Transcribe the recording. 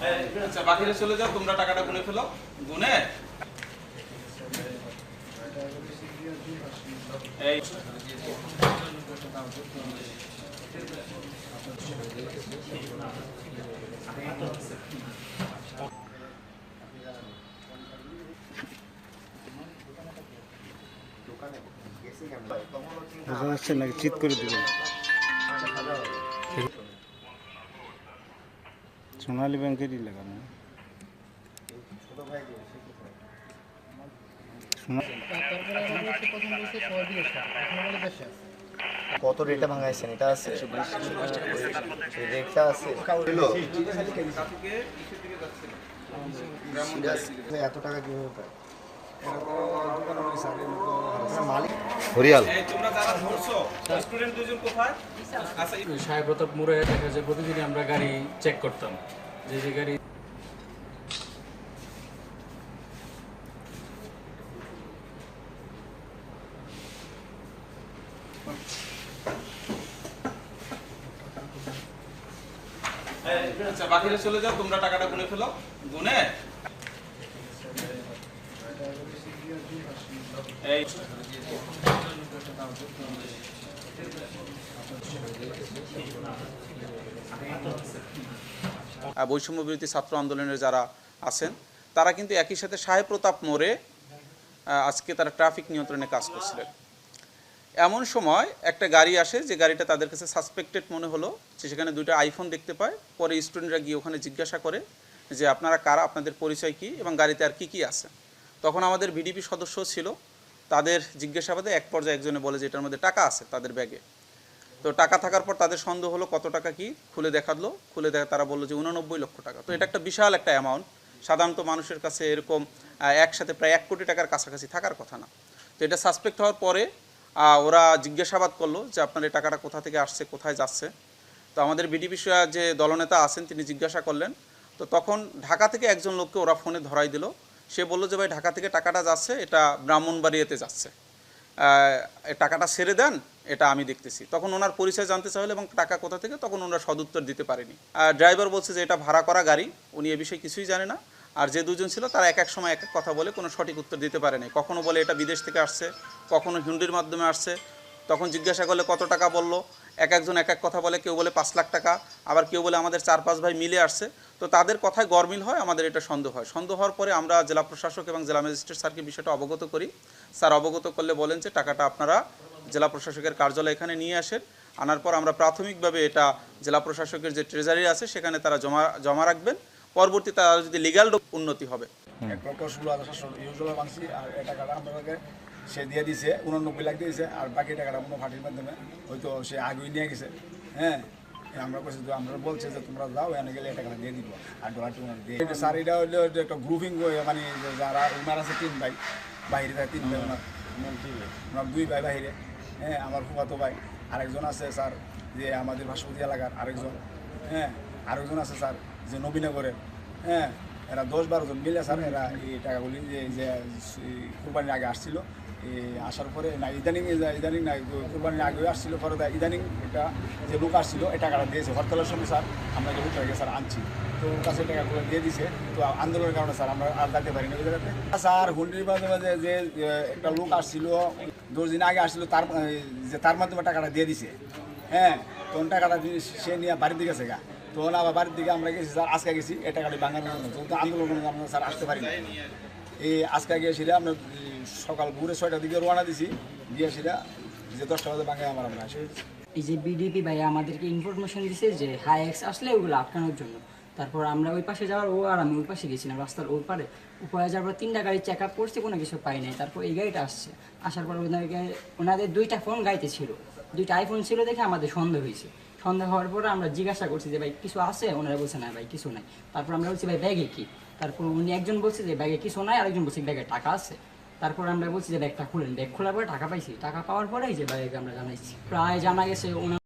আচ্ছা বাকিরা চলে যাও তোমরা টাকাটা গুনে ফেলো। গুনে? এই। নাকি চিৎ করে দিবেন সোনালী ব্যাংকেরই লাগানো কত রেটে ভাঙাইছেন? এটা আছে? রেটটা আছে? এত টাকা কীভাবে পায়? হরিয়াল। এই তোমরা যারা ধরছো স্টুডেন্ট দুজন কোথায়? আচ্ছা সাহেব প্রতাপ মোড়ে দেখা যায় প্রতিদিনই আমরা গাড়ি চেক করতাম। যে যে গাড়ি আচ্ছা বাকিরা চলে যাও তোমরা টাকাটা গুনে ফেলো। গুনে? বৈষম্য বিরোধী ছাত্র আন্দোলনের যারা আছেন, তারা কিন্তু একই সাথে সাহেব প্রতাপ মোড়ে আজকে তারা ট্রাফিক নিয়ন্ত্রণে কাজ করছিলেন। এমন সময় একটা গাড়ি আসে, যে গাড়িটা তাদের কাছে সাসপেক্টেড মনে হলো, যে সেখানে দুইটা আইফোন দেখতে পায়। পরে স্টুডেন্টরা গিয়ে ওখানে জিজ্ঞাসা করে যে, আপনারা কারা? আপনাদের পরিচয় কি? এবং গাড়িতে আর কি কি আছে? তখন আমাদের ভিডিপি সদস্য ছিল, তাদের জিজ্ঞাসাবাদে এক পর্যায়ে একজনে বলে যে এটার মধ্যে টাকা আছে তাদের ব্যাগে। তো টাকা থাকার পর তাদের সন্দেহ হলো কত টাকা কি খুলে দেখাল, খুলে দেখা তারা বলল যে উনানব্বই লক্ষ টাকা। তো এটা একটা বিশাল একটা অ্যামাউন্ট সাধারণত মানুষের কাছে এরকম একসাথে প্রায় এক কোটি টাকার কাছাকাছি থাকার কথা না। তো এটা সাসপেক্ট হওয়ার পরে ওরা জিজ্ঞাসাবাদ করল যে আপনার এই টাকাটা কোথা থেকে আসছে, কোথায় যাচ্ছে। তো আমাদের বিডিপি যে দলনেতা আছেন তিনি জিজ্ঞাসা করলেন। তো তখন ঢাকা থেকে একজন লোককে ওরা ফোনে ধরাই দিল। সে বলল যে, ভাই, ঢাকা থেকে টাকাটা যাচ্ছে, এটা ব্রাহ্মণবাড়িয়াতে যাচ্ছে। টাকাটা সেরে দেন, এটা আমি দেখতেছি। তখন ওনার পরিচয় জানতে চাইলে এবং টাকা কোথা থেকে, তখন ওনারা সদুত্তর দিতে পারেনি। আর ড্রাইভার বলছে যে, এটা ভাড়া করা গাড়ি, উনি এ বিষয়ে কিছুই জানে না। আর যে দুজন ছিল, তারা এক এক সময় এক এক কথা বলে, কোনো সঠিক উত্তর দিতে পারেনি কখনো বলে, এটা বিদেশ থেকে আসছে। কখনো হিন্দির মাধ্যমে আসছে। তখন জিজ্ঞাসা করলে, কত টাকা? বলল। এক একজন এক এক কথা বলে, কেউ বলে পাঁচ লাখ টাকা, আবার কেউ বলে আমাদের চার পাঁচ ভাই মিলে আসছে। তো তাদের কথায় গরমিল হয়, আমাদের এটা সন্দেহ হয়। সন্দেহ হওয়ার পরে আমরা জেলা প্রশাসক এবং জেলা ম্যাজিস্ট্রেট স্যারকে বিষয়টা অবগত করি। স্যার অবগত করলে বলেন যে টাকাটা আপনারা জেলা প্রশাসকের কার্যালয় এখানে নিয়ে আসেন। আনার পর আমরা প্রাথমিকভাবে এটা জেলা প্রশাসকের যে ট্রেজারি আছে, সেখানে তারা জমা জমা রাখবেন। পরবর্তী তারা যদি লিগ্যাল উন্নতি হবে এক লক্ষ ষোলো হাজার সাতশো ইউজুয়াল মানছি আর এই টাকাটা আমাকে সে দিয়ে দিছে উনানব্বই লাখ দিয়েছে আর বাকি টাকাটা কোনো পার্টির মাধ্যমে হয়তো সে আগুই নিয়ে গেছে। হ্যাঁ আমরা বলছি তো আমরা বলছে যে তোমরা যাও এনে গেলে টাকাটা দিয়ে দিব আর ডলার টুলার দিয়ে স্যার এটা হলো একটা গ্রুপিং মানে যারা ওনার আছে তিন ভাই বাইরে থাকে তিন ভাই ওনার ওনার দুই ভাই বাইরে হ্যাঁ আমার ফুফাতো ভাই। আরেকজন আছে স্যার যে আমাদের ভাস্পতি এলাকার আরেকজন হ্যাঁ আরেকজন আছে স্যার যে নবীনগরের হ্যাঁ এরা দশ বারো জন মিলে স্যার এরা এই টাকাগুলি যে কোরবানির আগে আসছিল। আসার পরে না, ইদানিং ইদানিং না কোরবানির আগে আসছিল, পরে ইদানিং এটা যে লোক আসছিল, এই টাকাটা দিয়েছে। হরতালের সময় স্যার আমরা যে লোকটাকে স্যার আনছি, তো কাছে টাকাগুলো দিয়ে দিছে। তো আন্দোলনের কারণে স্যার আমরা আর যাইতে পারিনি ওই জায়গাতে। স্যার, হুন্ডির মাঝে মাঝে যে একটা লোক আসছিল, দশ দিন আগে আসছিল, তার যে তার মাধ্যমে টাকাটা দিয়ে দিছে। হ্যাঁ তখন টাকাটা সে নিয়ে দিকে গেছে গা। তখন আবার বাড়ির দিকে আমরা গেছি, স্যার, আজকে গেছি, এটা গাড়ি বাঙালি জন্য তো আমরা স্যার আসতে পারি না এই আজকে গিয়েছিলাম আমরা সকাল ভোরে ছয়টার দিকে রওনা দিছি গিয়েছিলাম যে দশটা বাজে বাঙালি আমার আমরা আসে। এই যে বিডিপি ভাই আমাদেরকে ইনফরমেশন দিছে যে হাই এক্স আসলে ওগুলো আটকানোর জন্য। তারপর আমরা ওই পাশে যাওয়ার ও আর আমি ওই পাশে গেছিলাম, রাস্তার ওই পারে। উপরে যাওয়ার পর তিনটা গাড়ি চেক আপ করছে, কোনো কিছু পাই নাই। তারপর এই গাড়িটা আসছে। আসার পর ওনাদের দুইটা ফোন গাড়িতে ছিল। দুইটা আইফোন ছিল দেখে আমাদের সন্দেহ হয়েছে। সন্দেহ হওয়ার পরে আমরা জিজ্ঞাসা করছি যে, ভাই, কিছু আছে? ওনারা বলছে, না ভাই, কিছু নাই। তারপর আমরা বলছি, ভাই, ব্যাগে কি? তারপর উনি একজন বলছে যে, ব্যাগে কিছু নাই। আরেকজন বলছে, ব্যাগে টাকা আছে। তারপর আমরা বলছি যে, ব্যাগটা খুলেন। ব্যাগ খোলার পরে টাকা পাইছি। টাকা পাওয়ার পরেই যে, ব্যাগে আমরা জানাইছি। প্রায় জানা গেছে, ওনার